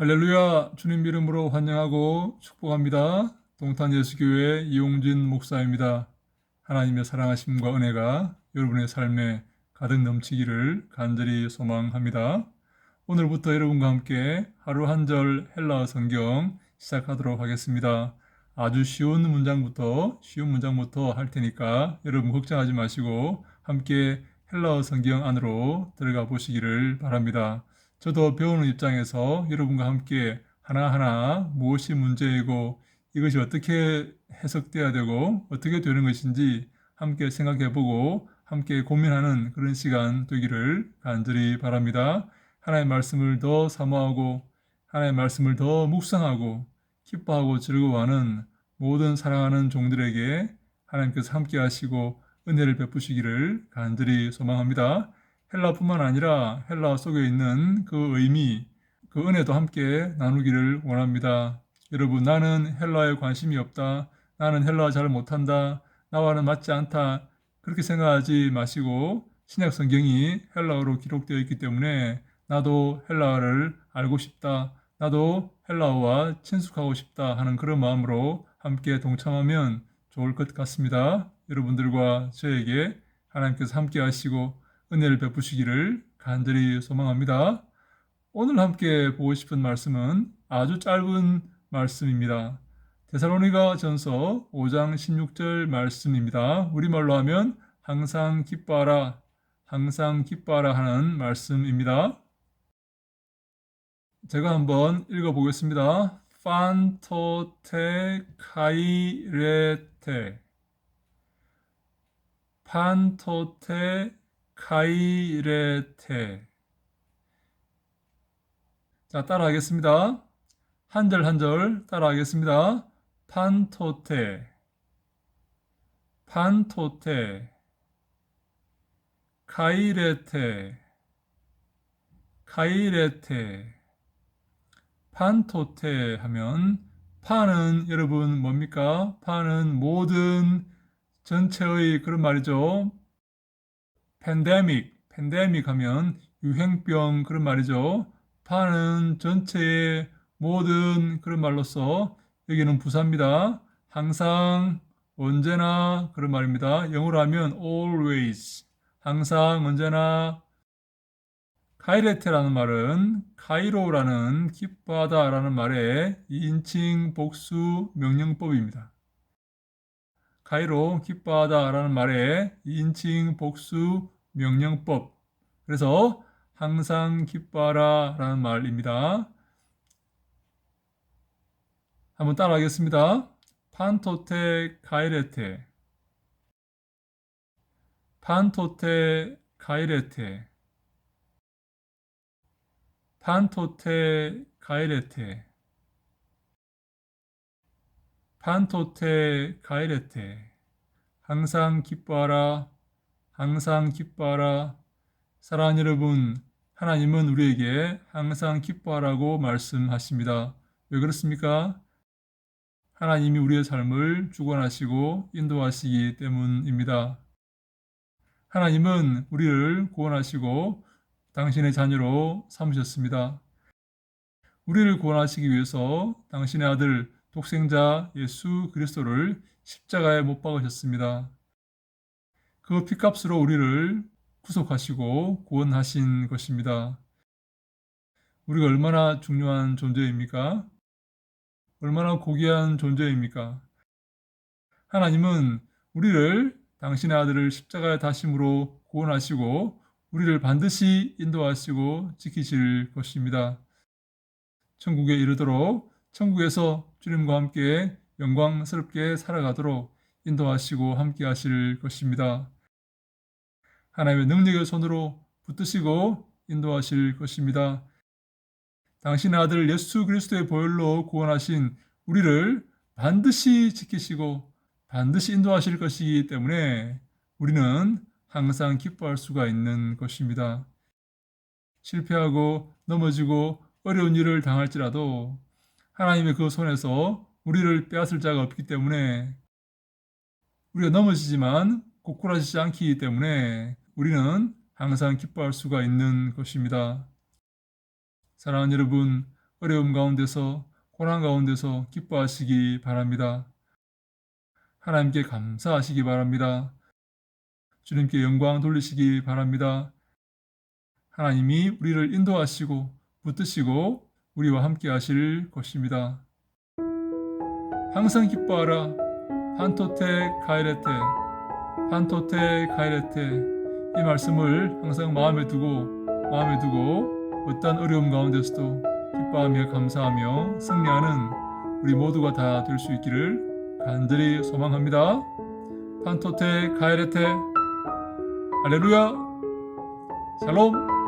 할렐루야 주님 이름으로 환영하고 축복합니다. 동탄 예수교회 이용진 목사입니다. 하나님의 사랑하심과 은혜가 여러분의 삶에 가득 넘치기를 간절히 소망합니다. 오늘부터 여러분과 함께 하루 한 절 헬라어 성경 시작하도록 하겠습니다. 아주 쉬운 문장부터 쉬운 문장부터 할 테니까 여러분 걱정하지 마시고 함께 헬라어 성경 안으로 들어가 보시기를 바랍니다. 저도 배우는 입장에서 여러분과 함께 하나하나 무엇이 문제이고 이것이 어떻게 해석돼야 되고 어떻게 되는 것인지 함께 생각해 보고 함께 고민하는 그런 시간 되기를 간절히 바랍니다. 하나님의 말씀을 더 사모하고 하나님의 말씀을 더 묵상하고 기뻐하고 즐거워하는 모든 사랑하는 종들에게 하나님께서 함께 하시고 은혜를 베푸시기를 간절히 소망합니다. 헬라뿐만 아니라 헬라 속에 있는 그 의미, 그 은혜도 함께 나누기를 원합니다. 여러분, 나는 헬라에 관심이 없다. 나는 헬라 잘 못한다. 나와는 맞지 않다. 그렇게 생각하지 마시고 신약 성경이 헬라어로 기록되어 있기 때문에 나도 헬라어를 알고 싶다. 나도 헬라어와 친숙하고 싶다 하는 그런 마음으로 함께 동참하면 좋을 것 같습니다. 여러분들과 저에게 하나님께서 함께 하시고 은혜를 베푸시기를 간절히 소망합니다. 오늘 함께 보고 싶은 말씀은 아주 짧은 말씀입니다. 데살로니가 전서 5장 16절 말씀입니다. 우리말로 하면 항상 기뻐하라, 항상 기뻐하라 하는 말씀입니다. 제가 한번 읽어보겠습니다. 판토테 카이레테 판토테 카이레테 자 따라하겠습니다. 한절 한절 따라하겠습니다. 판토테 판토테 카이레테 카이레테 판토테 하면 파는 여러분 뭡니까? 파는 모든 전체의 그런 말이죠. 팬데믹, 팬데믹 하면 유행병 그런 말이죠. 파는 전체의 모든 그런 말로서 여기는 부사입니다. 항상 언제나 그런 말입니다. 영어로 하면 always 항상 언제나 카이레테라는 말은 카이로라는 기뻐하다라는 말의 인칭 복수 명령법입니다. 카이로 기뻐하다라는 말의 인칭 복수 명령법. 그래서 항상 기뻐하라라는 말입니다. 한번 따라하겠습니다. 판토테 카이레테 판토테 카이레테 판토테 카이레테 판토테 가이레테. 항상 기뻐하라. 항상 기뻐하라. 사랑하는 여러분 하나님은 우리에게 항상 기뻐하라고 말씀하십니다. 왜 그렇습니까? 하나님이 우리의 삶을 주관하시고 인도하시기 때문입니다. 하나님은 우리를 구원하시고 당신의 자녀로 삼으셨습니다. 우리를 구원하시기 위해서 당신의 아들 독생자 예수 그리스도를 십자가에 못 박으셨습니다. 그 피값으로 우리를 구속하시고 구원하신 것입니다. 우리가 얼마나 중요한 존재입니까? 얼마나 고귀한 존재입니까? 하나님은 우리를 당신의 아들을 십자가에 다심으로 구원하시고 우리를 반드시 인도하시고 지키실 것입니다. 천국에 이르도록 천국에서 주님과 함께 영광스럽게 살아가도록 인도하시고 함께 하실 것입니다. 하나님의 능력의 손으로 붙드시고 인도하실 것입니다. 당신의 아들 예수 그리스도의 보혈로 구원하신 우리를 반드시 지키시고 반드시 인도하실 것이기 때문에 우리는 항상 기뻐할 수가 있는 것입니다. 실패하고 넘어지고 어려운 일을 당할지라도 하나님의 그 손에서 우리를 빼앗을 자가 없기 때문에 우리가 넘어지지만 고꾸라지지 않기 때문에 우리는 항상 기뻐할 수가 있는 것입니다. 사랑하는 여러분, 어려움 가운데서 고난 가운데서 기뻐하시기 바랍니다. 하나님께 감사하시기 바랍니다. 주님께 영광 돌리시기 바랍니다. 하나님이 우리를 인도하시고 붙드시고 우리와 함께 하실 것입니다. 항상 기뻐하라. 판토테 카이레테. 판토테 카이레테. 이 말씀을 항상 마음에 두고 마음에 두고 어떠한 어려움 가운데서도 기뻐하며 감사하며 승리하는 우리 모두가 다 될 수 있기를 간절히 소망합니다. 판토테 카이레테. 할렐루야. 샬롬.